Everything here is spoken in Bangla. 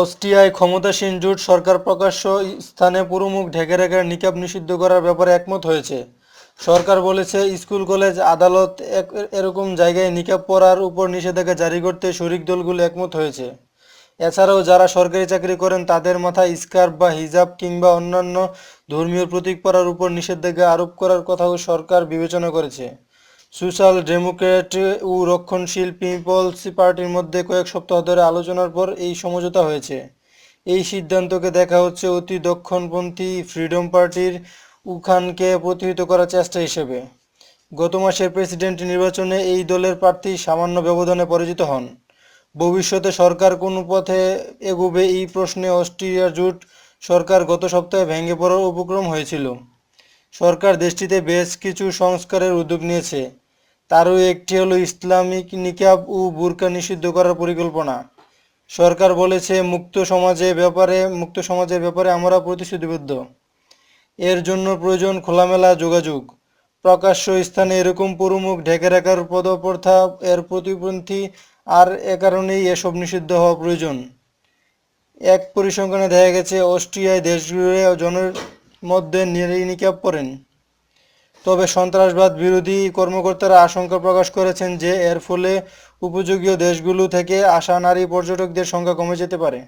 অস্ট্রিয়ায় ক্ষমতাসীন জোট সরকার প্রকাশ্য স্থানে পুরো মুখ ঢেকে রাখার নিকাব নিষিদ্ধ করার ব্যাপারে একমত হয়েছে। সরকার বলেছে, স্কুল, কলেজ, আদালত এরকম জায়গায় নিকাব পরার উপর নিষেধাজ্ঞা জারি করতে শরিক দলগুলো একমত হয়েছে। এছাড়াও যারা সরকারি চাকরি করেন, তাদের মাথায় স্কার্ফ বা হিজাব কিংবা অন্যান্য ধর্মীয় প্রতীক পরার উপর নিষেধাজ্ঞা আরোপ করার কথাও সরকার বিবেচনা করেছে। সোশ্যাল ডেমোক্র্যাট ও রক্ষণশীল পিপলস পার্টির মধ্যে কয়েক সপ্তাহ ধরে আলোচনার পর এই সমঝোতা হয়েছে। এই সিদ্ধান্তকে দেখা হচ্ছে অতি দক্ষিণপন্থী ফ্রিডম পার্টির উখানকে প্রতিহিত করার চেষ্টা হিসেবে। গত মাসের প্রেসিডেন্ট নির্বাচনে এই দলের প্রার্থী সামান্য ব্যবধানে পরাজিত হন। ভবিষ্যতে সরকার কোন পথে এগোবে এই প্রশ্নে অস্ট্রিয়া জোট সরকার গত সপ্তাহে ভেঙে পড়ার উপক্রম হয়েছিল। সরকার দেশটিতে বেশ কিছু সংস্কারের উদ্যোগ নিয়েছে। তারও একটি হলো ইসলামিক নিকাব ও বুরকা নিষিদ্ধ করার পরিকল্পনা। সরকার বলেছে, মুক্ত সমাজে ব্যাপারে, মুক্ত সমাজের ব্যাপারে আমরা প্রতিশ্রুতিবদ্ধ। এর জন্য প্রয়োজন খোলামেলা যোগাযোগ। প্রকাশ্য স্থানে এরকম পুরুমুখ ঢেকে রাখার পদপ্রথা, এর প্রতিপন্থী আর এ কারণেই এসব নিষিদ্ধ হওয়া প্রয়োজন। এক পরিসংখ্যানে দেখা গেছে, অস্ট্রিয়ায় দেশজুড়ে জনের মধ্যে নিরিনিকাপ করেন তবে সন্ত্রাসবাদ বিরোধী কর্মকর্তারা আশঙ্কা প্রকাশ করেছেন যে এর ফলে উপযোগী দেশগুলো থেকে আসা নারী পর্যটকদের সংখ্যা কমে যেতে পারে।